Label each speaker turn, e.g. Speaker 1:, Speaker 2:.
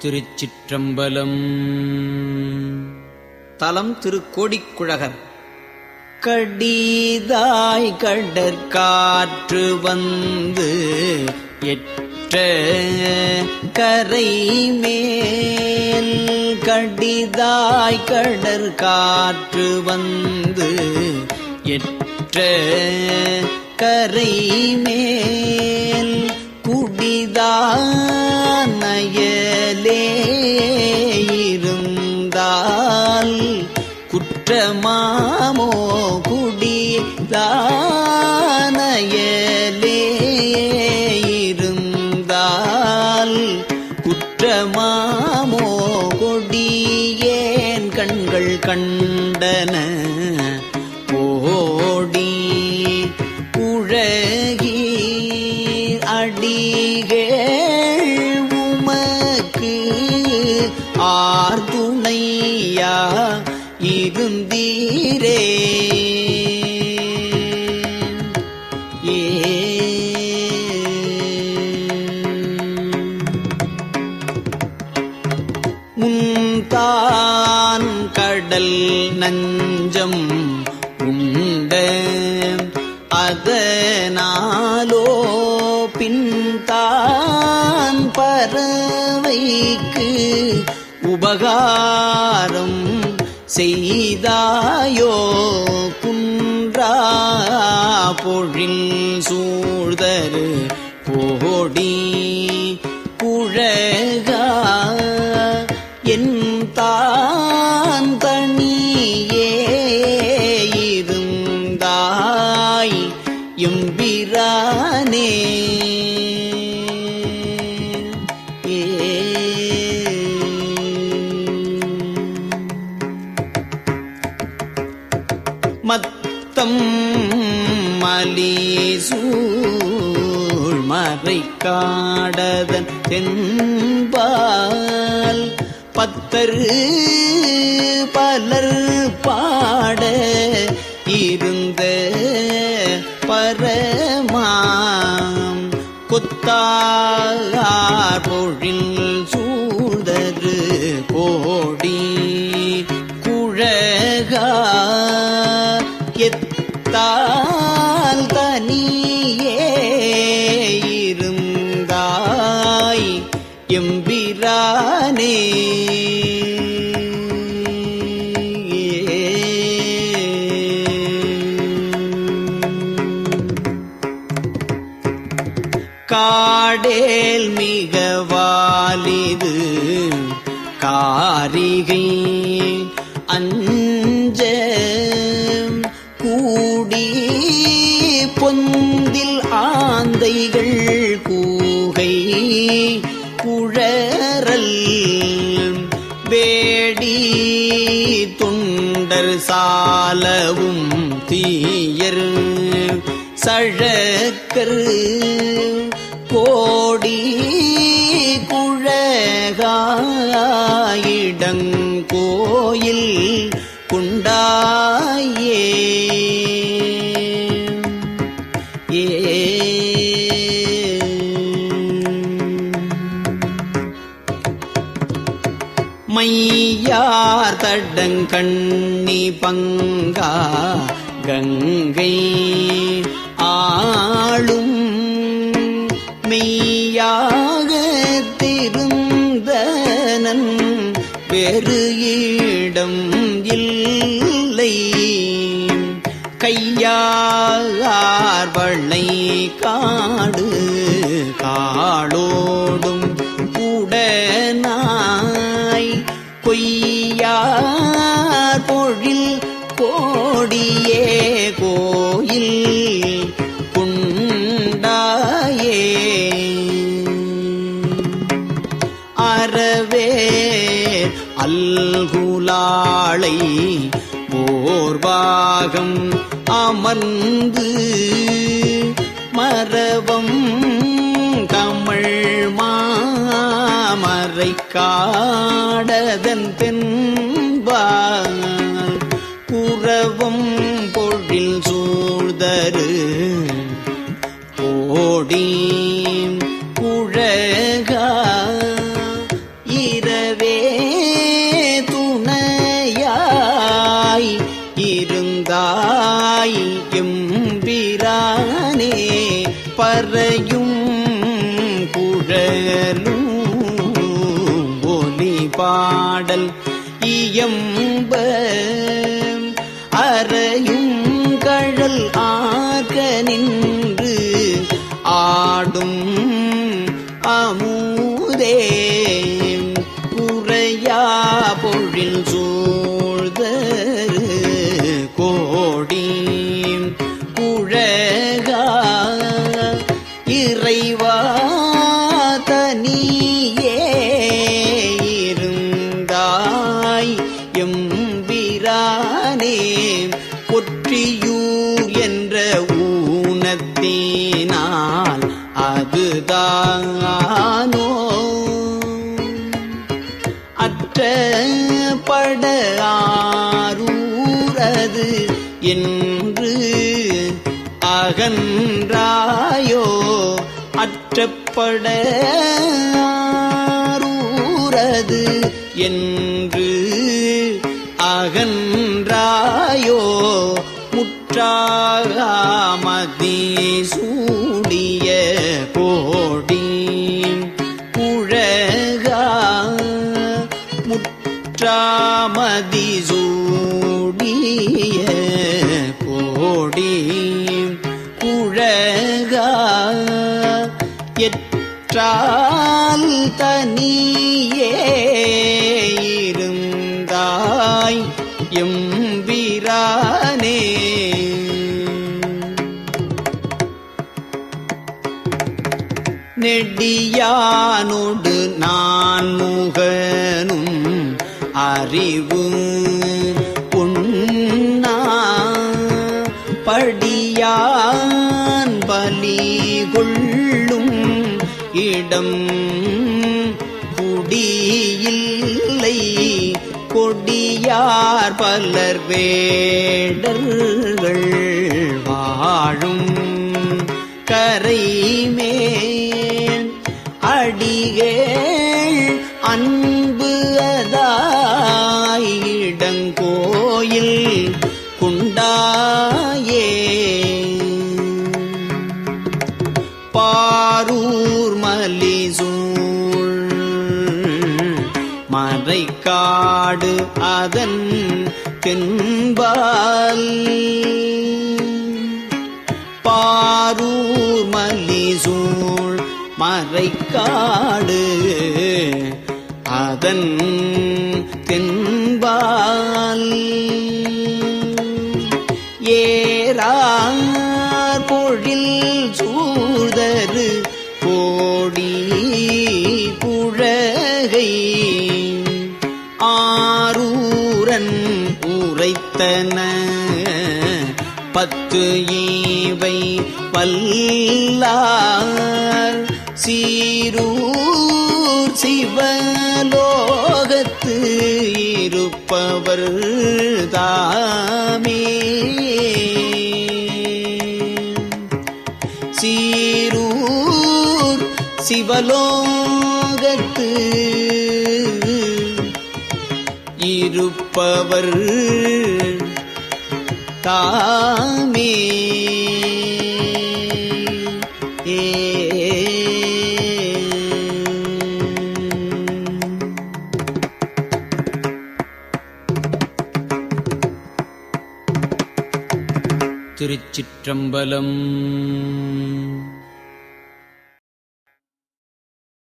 Speaker 1: திருச்சிற்றம்பலம்.
Speaker 2: தலம் திருக்கோடிக்குழகர்.
Speaker 1: கடிதாய் கடற்காற்று வந்து எற்ற கரை மேல் கடிதாய் கடற்காற்று வந்து எற்ற கரை மேல் மாமோ குடி தானயலே இருந்தால் குற்றமாமோ கொடியேன் கண்கள் கண்டன. ஓ இருந்தீரே முன்தான் கடல் நஞ்சம் உண்ட அதனாலோ பின்தான் பறவைக்கு உபகாரம் செய்தாயோ குன்றா பொழில் சூழ்தரு போடி குழகா என் தான் தனியே இருந்தாய் எம்பிரானே மத்தம் மறை காடதன் தென்பால். பத்தரு பலர் பாட இருந்த பரமாம். கொத்தார் பொழில் சூழ்தரு கோடி குழகா. எத்த காடேல் மிக வாலிது காரிகை அஞ்ச கூடி பொந்தில் ஆந்தைகள் கூகை குழறல் வேடி தொண்டர் சாலவும் தீயர் சழக்கர் கோடி குழகாயிடங்கோயில் குண்டாயே. ஏ. மையார் தடங்கண்ணி பங்கா கங்கை ஆளும் மெய்யாக திருந்தனன். வேறு இடம் இல்லை. கையார் காடு காடோடும் உடனாய். கொய்யார் பொழில் கோடியே கோயில் உள்ளாளை ஓர்வாகம் அமர்ந்து மரபம் தமிழ் மாமரை காடதன் தென்பால் புறவம் பொழில் சூழ்தரு ஓடி பறையும் குழலும் ஒலி பாடல் இயம்ப அறையும் கழல் ஆர்க நின்று ஆடும் அமுதே தானோ அற்ற பட என்று அகன்றாயோ? அற்றப்பட என்று அகன்றாயோ? முற்றாகாமதி எற்றால் தனியே இருந்தாய் எம்பிரானே. நெடியானோடு நான் முகனும் அறிவும் இடம். குடியில்லை கொடியார் பலர் வேடர்கள் வாழும் கரைமேல் அடிகேள் அன்பு மறைக்காடு அதன் தென்பால். பாரூர் மலிசூழ் மறைக்காடு அதன் தென்பால். பத்து ஈவை பல்லார் சீரூர் சிவலோகத்து இருப்பவர் தாமே. சீரூர் சிவலோகத்து இருப்பவர் தாமே. திருச்சிற்றம்பலம்.